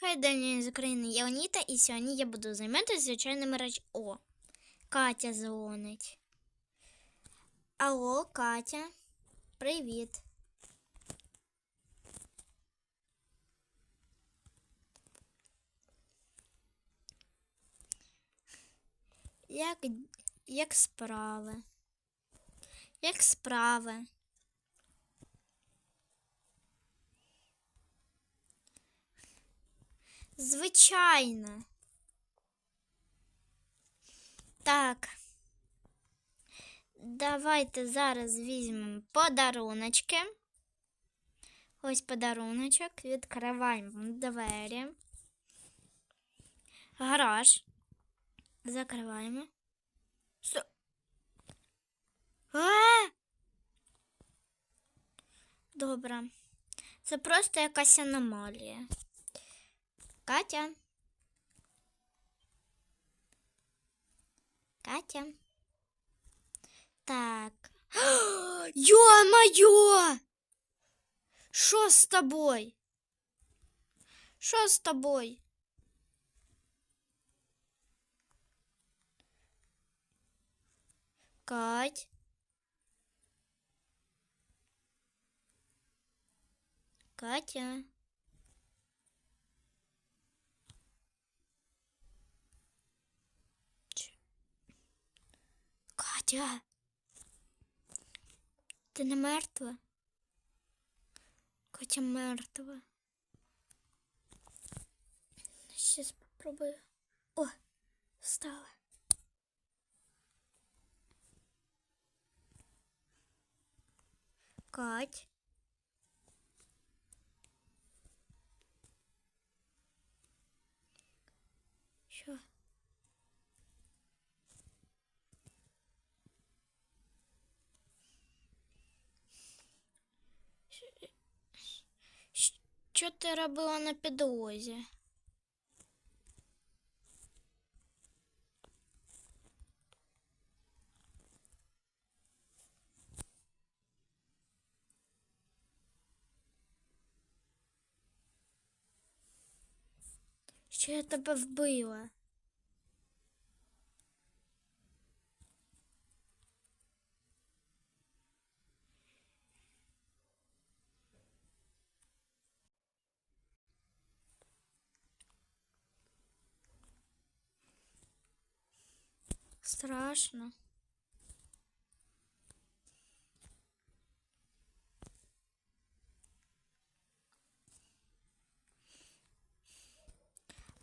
Хай день з України я Оніта, і сьогодні я буду займатися звичайними речами. О, Катя дзвонить. Алло, Катя. Привіт. Як, як справи? Як справи? Звичайно. Так. Давайте зараз візьмемо подаруночки. Ось подаруночок. Відкриваємо двері. Гараж. Закриваємо. Добре. Це просто якась аномалія. Катя. Катя. Так. Ё-моё! Що з тобою? Що з тобою? Кать. Катя. Катя. Ти не мертва? Катя мертва. Сейчас попробую. О, встала. Кать. Що? Що ти робила на підлозі? Що я тебе вбила? Страшно.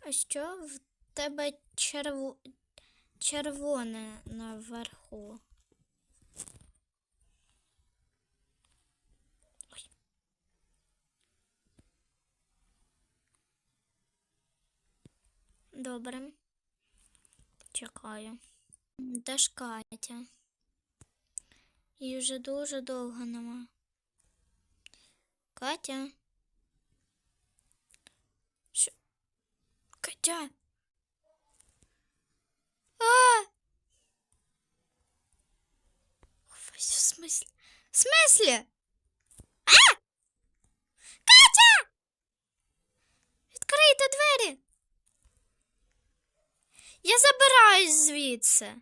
А що в тебе черво... червоне наверху? Добре. Чекаю. Де ж Катя? Її вже дуже довго нема. Катя? Що? Катя? А! В смислі? В смислі? А! Катя! Відкрийте двері! Я забираюсь звідси.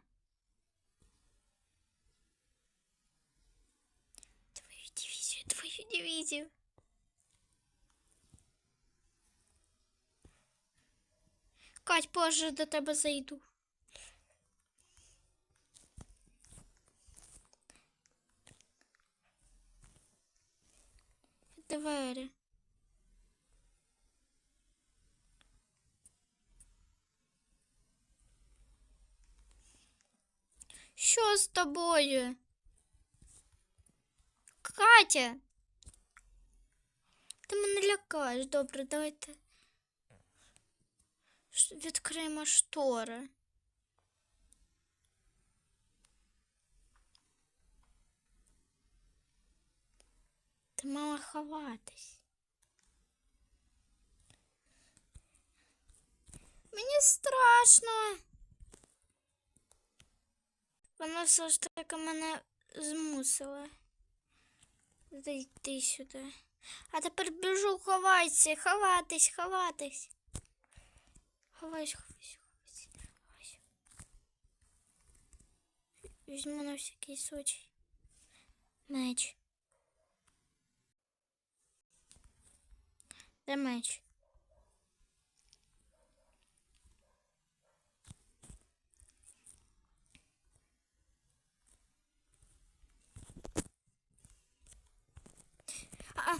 твою дивізію. Кать, позже до тебе зайду. Двері. Що з тобою? Катя? Ти мене лякаєш. Добре, давайте відкриємо штори. Ти мала ховатись. Мені страшно. Вона все ж таки мене змусила зайти сюди. А тепер біжу ховайся, ховатись, ховатись. Ховайся, ховайся, ховайся, ховайся. Візьму на всякий случай. Меч. Де меч? Aa,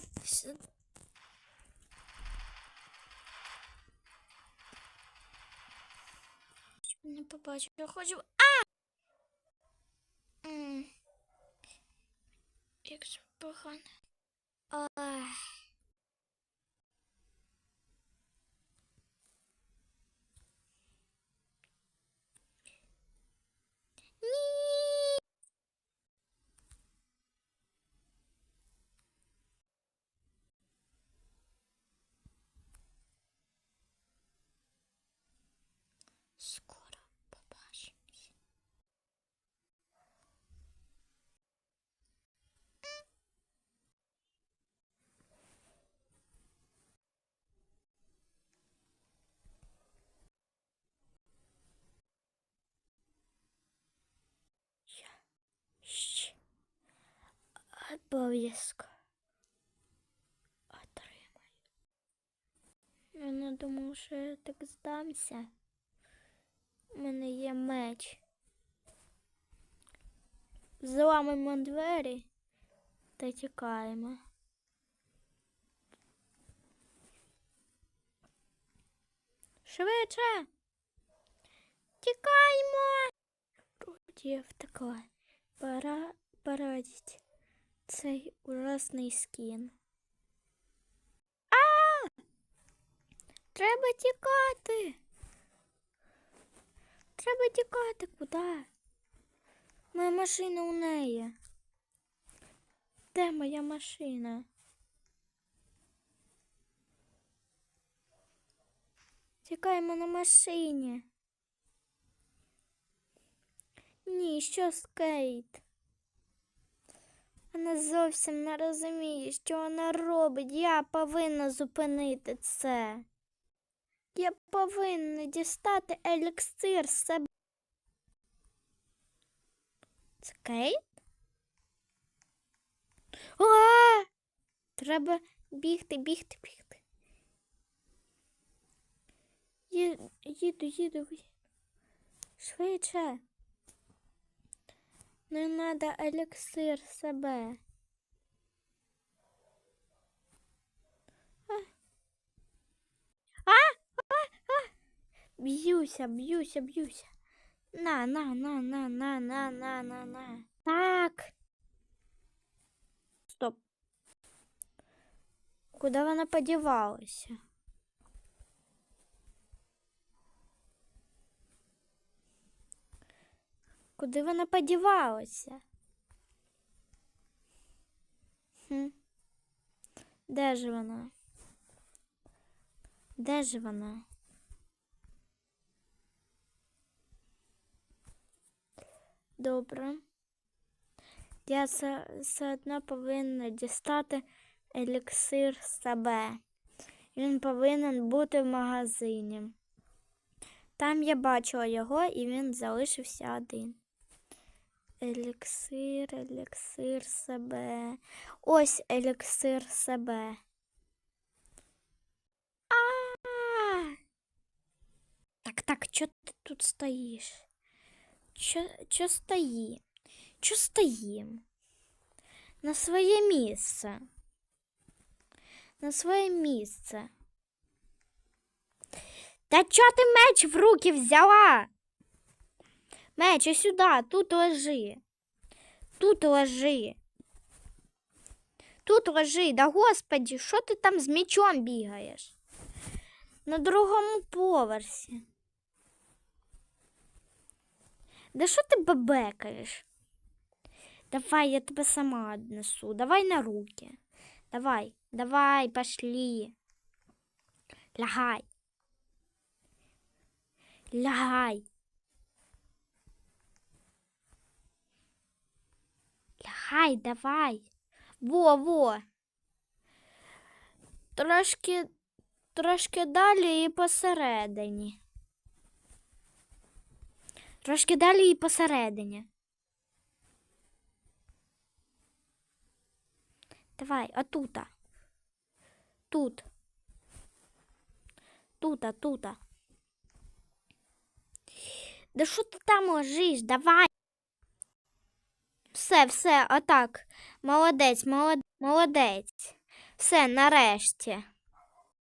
не побачу, я хочу. А! Як же погано. Ні. Обов'язково отримаю. Я не думав, що я так здамся. У мене є меч. Зламаємо двері та тікаємо. Швидше. Тікаємо. Вроді я втекла. Пора порадити цей ужасний скін. А! Треба тікати. Треба тікати куди? Моя машина у неї. Де моя машина? Тікаємо на машині. Ні, що скейт? Вона зовсім не розуміє, що вона робить. Я повинна зупинити це. Я повинна дістати еліксир з себе. Це Кейт? А! Треба бігти, бігти, бігти. Їду, їду, їду. Швидше. Не треба еліксир з себе. А. А! А! А! Б'юся, б'юся, б'юся. На, на, на, на, на, на, на, на, на. Так. Стоп. Куда вона подівалася? Куди вона подівалася? Хм. Де ж вона? Де ж вона? Добре. Я все, одно повинна дістати еліксир себе. Він повинен бути в магазині. Там я бачила його і він залишився один. Еліксир, еліксир себе. Ось еліксир себе. А! Так, так, чого ти тут стоїш? Чо, чо стої? Чо стоїм? На своє місце. На своє місце. Та чо ти меч в руки взяла? Меч, сюди, тут лежи. Тут лежи. Тут лежи. Да господі, що ти там з мечом бігаєш? На другому поверсі. Да що ти бебекаєш? Давай, я тебе сама однесу. Давай на руки. Давай, давай, пошли. Лягай. Лягай. Лягай, давай. Во, во. Трошки, трошки далі і посередині. Трошки далі і посередині. Давай, отута. Тут. Тута, тута. Да що ти там ложиш? Давай. Все, все, отак. Молодець, молодець. Все, нарешті.